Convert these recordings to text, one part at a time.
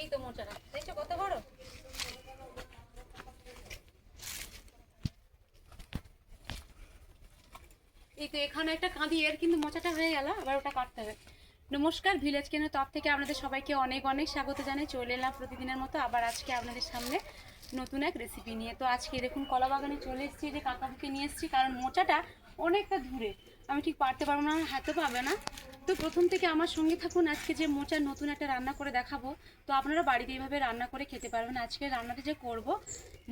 এই তো মোচাটা দেখছ কত বড়? এই তো এখানে একটা কাঁদি, এর কিন্তু মোচাটা হয়ে গেল, আবার ওটা কাটতে হবে। নমস্কার ভিলেজ কেনের তরফ থেকে আপনাদের সবাইকে অনেক অনেক স্বাগত জানাই। চলে এলাম প্রতিদিনের মতো আবার আজকে আপনাদের সামনে নতুন এক রেসিপি নিয়ে। তো আজকে দেখুন, কলা বাগানে চলে এসেছি যে কাকাবুকে নিয়ে এসেছি, কারণ মোচাটা অনেকটা দূরে। আমি ঠিক পারতে পারব না হাতে পাবে না। তো প্রথম থেকে আমার সঙ্গে থাকুন, আজকে যে মোচার নতুন একটা রান্না করে দেখাবো, তো আপনারা বাড়িতে এইভাবে রান্না করে খেতে পারবেন। আজকে রান্নাটা যে করব,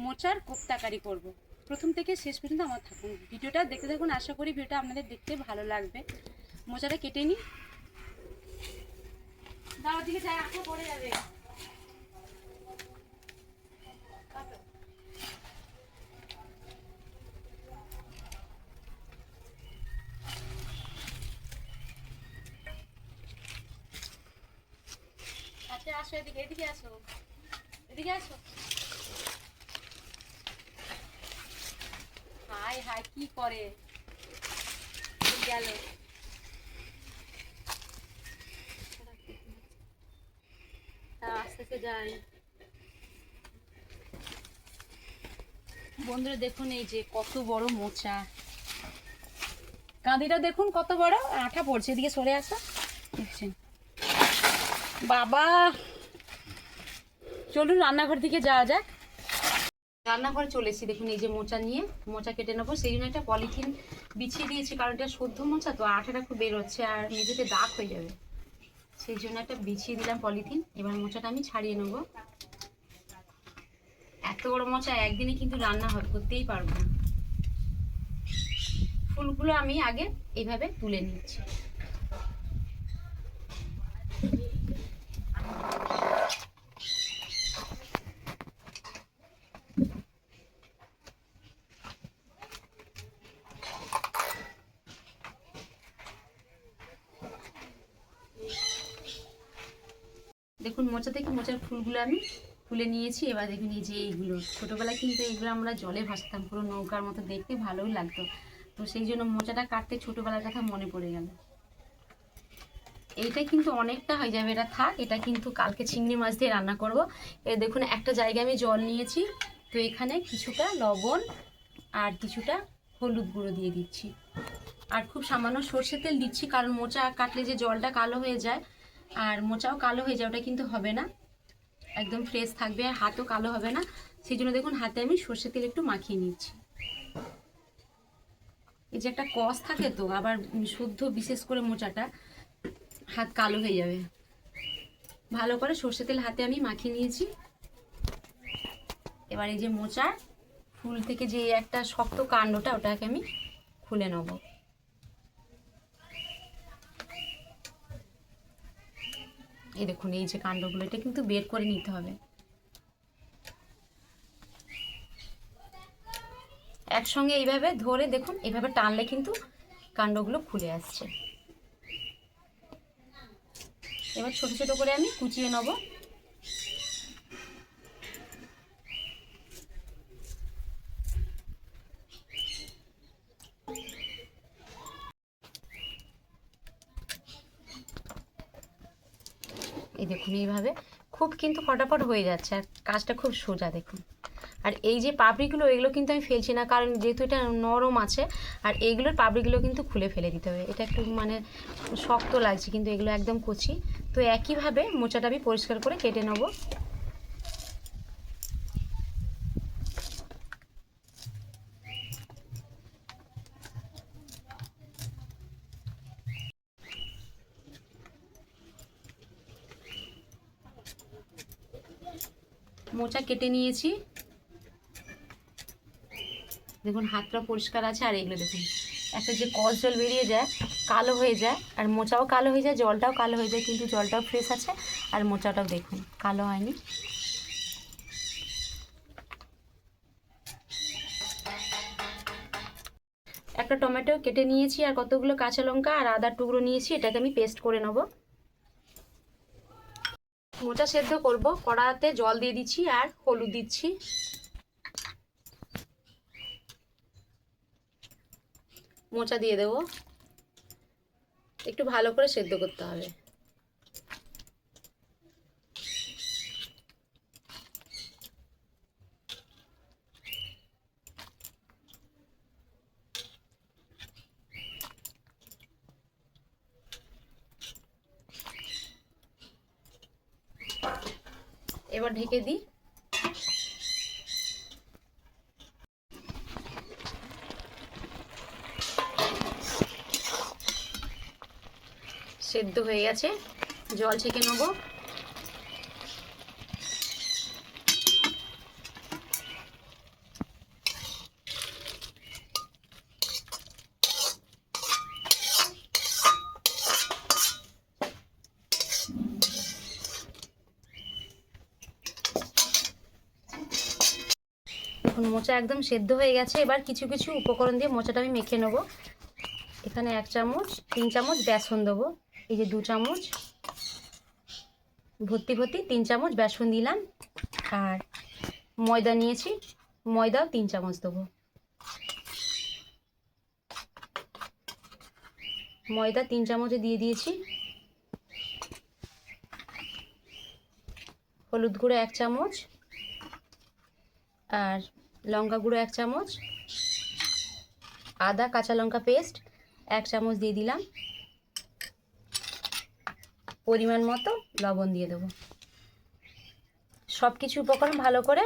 মোচার কোপ্তাকারি করব। প্রথম থেকে শেষ পর্যন্ত আমার থাকুন। ভিডিওটা দেখতে থাকুন, আশা করি ভিডিওটা আপনাদের দেখতে ভালো লাগবে। মোচাটা কেটে নিই। দাওয়ার দিকে যায় আঁকা, পড়ে যাবে। আচ্ছা আসো, এদিকে এদিকে আসো। এদিকে আসো। হাই হাই কি করে? গেল। আস্তে আস্তে যাই। বন্ধুরা, দেখুন এই যে কত বড় মোচা। কাঁদিটা দেখুন কত বড়, আঠা পড়ছে। এদিকে সরে আসো। দেখছেন? বাবা। চলুন রান্নাঘর দিকে যাওয়া যাক। রান্নাঘরে চলে এসেছি। দেখুন, এই যে মোচা নিয়ে মোচা কেটে নেব। সেই জন্য একটা পলিথিন বিছিয়ে দিয়েছি, কারণ এটা সদ্য মোচা, তো আঠাটা খুব বেরোচ্ছে আর মেঝেতে দাগ হয়ে যাবে। সেই জন্য একটা বিছিয়ে দিলাম পলিথিন। এবার মোচাটা আমি ছাড়িয়ে নেব। এত বড় মোচা একদিনে কিন্তু রান্না হয়, করতেই পারব না। ফুলগুলো আমি আগে এইভাবে তুলে নিচ্ছি দেখুন মোচা থেকে মোচার ফুলগুলো আমি তুলে নিয়েছি। এবার দেখুন এই যে এইগুলো। ছোটোবেলায় কিন্তু এইগুলো আমরা জলে ভাসতাম, পুরো নৌকার মতো দেখতে ভালোই লাগতো। তো সেই জন্য মোচাটা কাটতে ছোটোবেলার কথা মনে পড়ে গেল। এইটা কিন্তু অনেকটা হয়ে যাবে। এটা থাক, এটা কিন্তু কালকে চিংড়ি মাছ দিয়ে রান্না করব। এ দেখুন, একটা জায়গায় আমি জল নিয়েছি। তো এখানে কিছুটা লবণ আর কিছুটা হলুদ গুঁড়ো দিয়ে দিচ্ছি। আর খুব সামান্য সর্ষের তেল দিচ্ছি, কারণ মোচা কাটলে যে জলটা কালো হয়ে যায় আর মোচাও কালো হয়ে যায় ওটা কিন্তু হবে না। একদম ফ্রেশ থাকবে আর হাতও কালো হবে না। সেই জন্য দেখুন, হাতে আমি সর্ষের তেল একটু মাখিয়ে নিচ্ছি। এই যে একটা কস থাকে তো, আবার শুদ্ধ বিশেষ করে মোচাটা, হাত কালো হয়ে যাবে। ভালো করে সর্ষে তেল হাতে আমি মাখিয়ে নিয়েছি। এবার এই যে মোচার ফুল থেকে যে একটা শক্ত কাণ্ডটা, ওটাকে আমি খুলে নেব। এই দেখুন, এই যে কাণ্ডগুলো, এটা কিন্তু বের করে নিতে হবে। একসঙ্গে এইভাবে ধরে দেখুন এভাবে টানলে কিন্তু কাণ্ডগুলো খুলে আসছে। এবার ছোট ছোট করে আমি কুচিয়ে নেব। এই দেখুন এইভাবে। খুব কিন্তু ফটাফট হয়ে যাচ্ছে আর কাজটা খুব সোজা, দেখুন। আর এই যে পাপড়িগুলো, এগুলো কিন্তু আমি ফেলছি না, কারণ যেহেতু এটা নরম আছে, আর এইগুলোর পাপড়িগুলো কিন্তু খুলে ফেলে দিতে হবে। এটা একটু মানে শক্ত লাগছে, কিন্তু এগুলো একদম কচি। তো একইভাবে মোচাটা আমি পরিষ্কার করে কেটে নেব। মোচা কেটে নিয়েছি। দেখুন, হাতটা পরিষ্কার আছে আর এগুলো দেখুন, একটা যে কস জল বেরিয়ে যায়, কালো হয়ে যায়, আর মোচাও কালো হয়ে যায়, জলটাও কালো হয়ে যায়, কিন্তু জলটাও ফ্রেশ আছে, আর মোচাটাও দেখুন, কালো হয়নি। একটা টমেটো কেটে নিয়েছি, আর কতগুলো কাঁচা লঙ্কা আর আদার টুকরো নিয়েছি, এটাকে আমি পেস্ট করে নেব। মোচা সেদ্ধ করব। কড়াতে জল দিয়ে দিচ্ছি আর হলুদ দিচ্ছি। মোচা দিয়ে দেব। একটু ভালো করে সেদ্ধ করতে হবে এবার ঢেকে দিই। সেদ্ধ হয়ে গেছে। জল ছেঁকে নেব। এখন মোচা একদম সেদ্ধ হয়ে গেছে। এবার কিছু কিছু উপকরণ দিয়ে মোচাটা আমি মেখে নেব। এখানে এক চামচ, তিন চামচ বেসন দেবো। এই যে দু চামচ ভর্তি ভর্তি তিন চামচ বেসন দিলাম। আর ময়দা নিয়েছি, ময়দাও তিন চামচ দেবো। ময়দা তিন চামচে দিয়ে দিয়েছি। হলুদ গুঁড়ো এক চামচ। আর লঙ্কা গুঁড়ো এক চামচ, আদা কাঁচা লঙ্কা পেস্ট এক চামচ দিয়ে দিলাম। পরিমাণ মতো লবণ দিয়ে দেবো। সব কিছু উপকরণ ভালো করে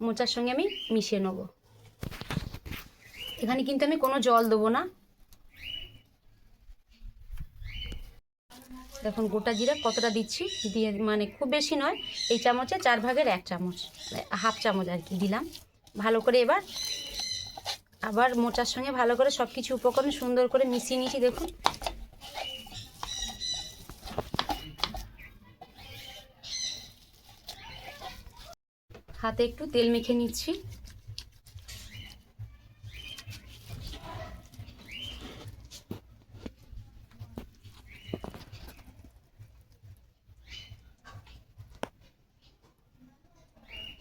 মোচার সঙ্গে আমি মিশিয়ে নেব। এখানে কিন্তু আমি কোনো জল দেবো না। দেখুন, গোটা জিরা কতটা দিচ্ছি? দিয়ে মানে খুব বেশি নয়, এই চামচে চার ভাগের এক চামচ হাফ চামচ আর কি দিলাম। ভালো করে এবার আবার মোচার সঙ্গে ভালো করে সব কিছু উপকরণ সুন্দর করে মিশিয়ে নিয়েছি, দেখুন। হাতে একটু তেল মেখে নিচ্ছি।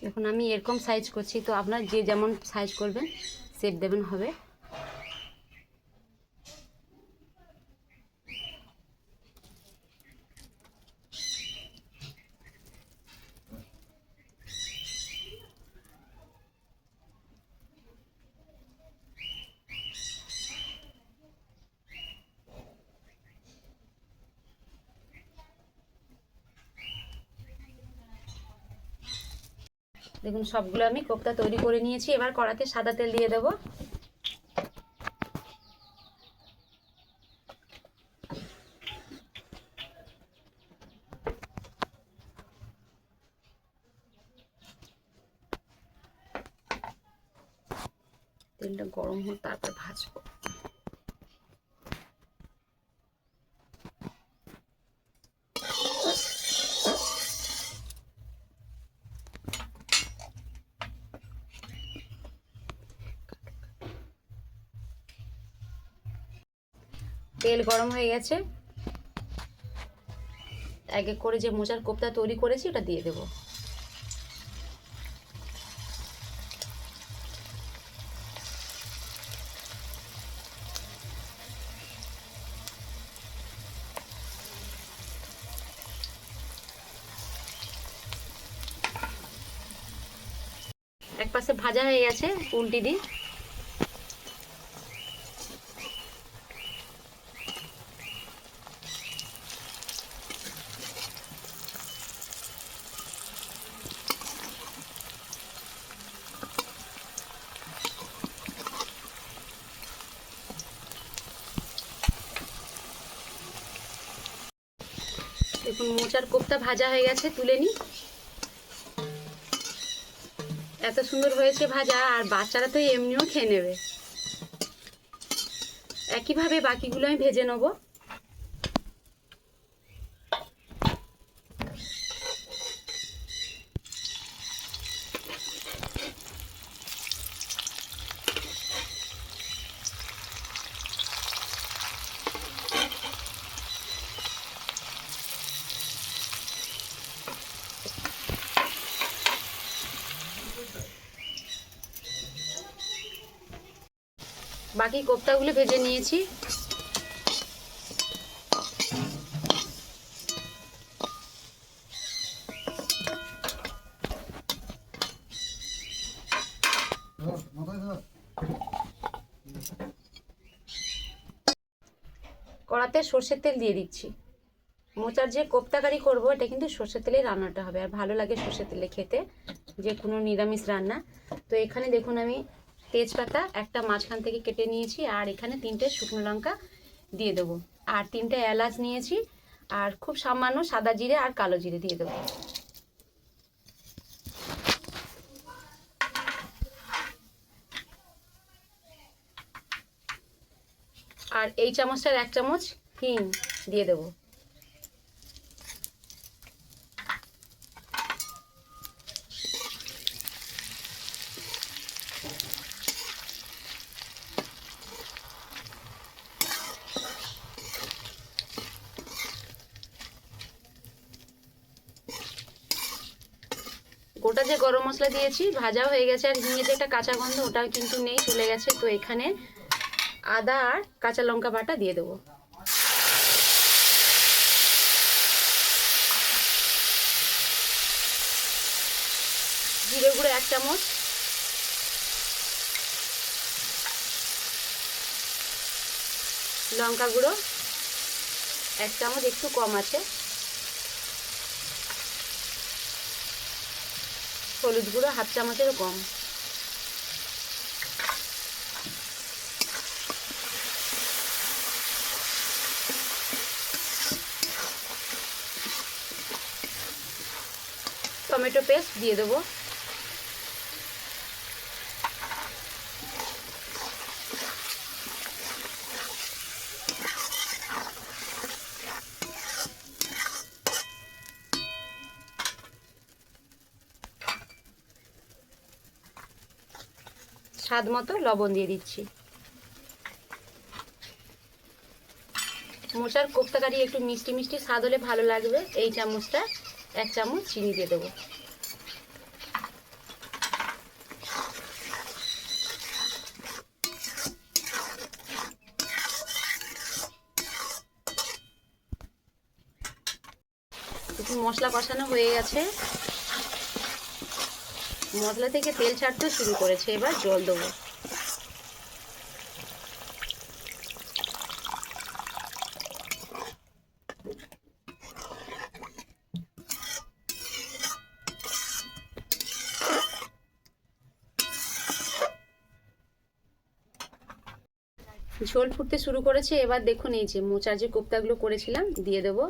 এখন আমি এরকম সাইজ করছি তো আপনার যে যেমন সাইজ করবেন সেপ দেবেন হবে। দেখুন, সবগুলো আমি কোপ্তা তৈরি করে নিয়েছি। এবার কড়াতে সাদা তেল দিয়ে দেবো। তেলটা গরম হোক, তারপর ভাজবো। তেল গরম হয়ে গেছে। এক এক করে যে মোচার কোপ্তা তৈরি করেছি, ওটা দিয়ে দেবো। এক পাশে ভাজা হয়ে গেছে উল্টি দিই দেখুন মোচার কোপ্তা ভাজা হয়ে গেছে, তুলে নিই এত সুন্দর হয়েছে ভাজা, আর বাচ্চারা তো এমনিও খেয়ে নেবে। একইভাবে বাকিগুলো আমি ভেজে নেব। বাকি কোপ্তাগুলো ভেজে নিয়েছি। কড়াতে সর্ষের তেল দিয়ে দিচ্ছি। মোচার যে কোপ্তাকারি করব, এটা কিন্তু সর্ষের তেলে রান্নাটা হবে। আর ভালো লাগে সর্ষের তেলে খেতে, যে কোনো নিরামিষ রান্না। তো এখানে দেখুন আমি তেজপাতা একটা মাঝখান থেকে কেটে নিয়েছি, আর এখানে তিনটে শুকনো লঙ্কা দিয়ে দেবো। আর তিনটে এলাচ নিয়েছি, আর খুব সামান্য সাদা জিরে আর কালো জিরে দিয়ে দেবো। আর এই চামচটার এক চামচ হিং দিয়ে দেবো গোটা যে গরম মশলা দিয়েছি, ভাজা হয়ে গেছে আর হিঙে যে একটা কাঁচা গন্ধ ওটা কিন্তু নেই, চলে গেছে। তো এখানে আদা আর কাঁচা লঙ্কা বাটা দিয়ে দেবো। জিরে গুঁড়ো এক চামচ। লঙ্কা গুঁড়ো এক চামচ, একটু কম আছে। হলুদ গুঁড়ো হাফ চামচের কম টমেটো পেস্ট দিয়ে দেবো। স্বাদ মতো লবণ দিয়ে দিচ্ছি। মোচার কোপ্তাকারি একটু মিষ্টি মিষ্টি স্বাদ হলে ভালো লাগবে। এই চামচটা এক চামচ চিনি দিয়ে দেবো। একটু মশলা কষানো হয়ে গেছে। মশলা থেকে তেল ছাড়তে শুরু করেছে, এবার জল দেবো। ঝোল ফুটতে শুরু করেছে, এবার দেখুন এই যে মোচার যে কোপ্তাগুলো করেছিলাম, দিয়ে দেবো।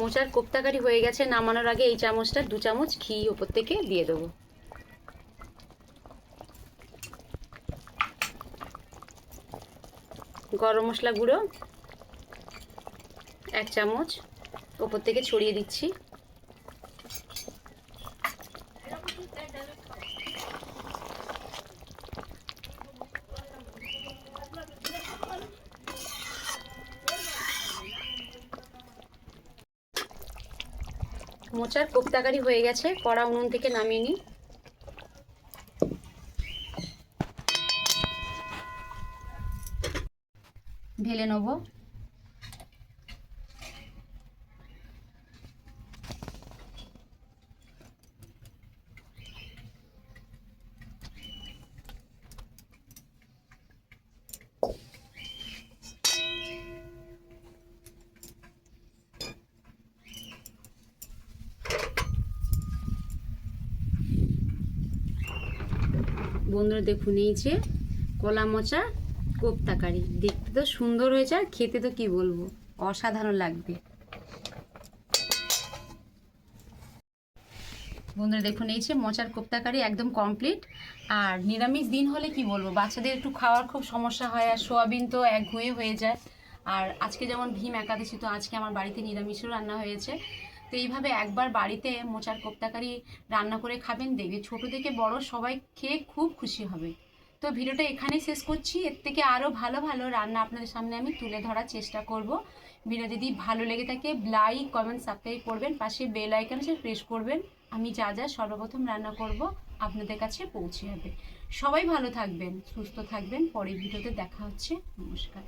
মোচার কোপ্তাকারি হয়ে গেছে, নামানোর আগে এই চামচটা দু চামচ ঘি ওপর থেকে দিয়ে দেবো। গরম মশলা গুঁড়ো, এক চামচ ওপর থেকে ছড়িয়ে দিচ্ছি। মোচার কোপ্তাকারি হয়ে গেছে কড়া উনুন থেকে নামিয়ে নিই। ঢেলে নেব। বন্ধুরা দেখুন, এই যে কলা মোচা কোপ্তাকারি দেখতে তো সুন্দর হয়েছে, আর খেতে তো কি বলব? অসাধারণ লাগবে। বন্ধুরা দেখুন, এই যে মোচার কোপ্তাকারি একদম কমপ্লিট আর নিরামিষ দিন হলে কি বলব, বাচ্চাদের একটু খাওয়ার খুব সমস্যা হয়, আর সোয়াবিন তো এক হয়ে হয়ে যায়। আর আজকে যেমন ভীম একাদশী, তো আজকে আমার বাড়িতে নিরামিষও রান্না হয়েছে। তো এইভাবে একবার বাড়িতে মোচার কোপ্তাকারি রান্না করে খাবেন, দেখবে ছোট থেকে বড় সবাই খেয়ে খুব খুশি হবে। তো ভিডিওটা এখানেই শেষ করছি। এর থেকে আরও ভালো ভালো রান্না আপনাদের সামনে আমি তুলে ধরার চেষ্টা করব। ভিডিও যদি ভালো লেগে থাকে লাইক কমেন্ট সাবস্ক্রাইব করবেন, পাশে বেল আইকন সে প্রেস করবেন। আমি যা যা সর্বপ্রথম রান্না করব আপনাদের কাছে পৌঁছে যাবে। সবাই ভালো থাকবেন, সুস্থ থাকবেন। পরের ভিডিওতে দেখা হচ্ছে। নমস্কার।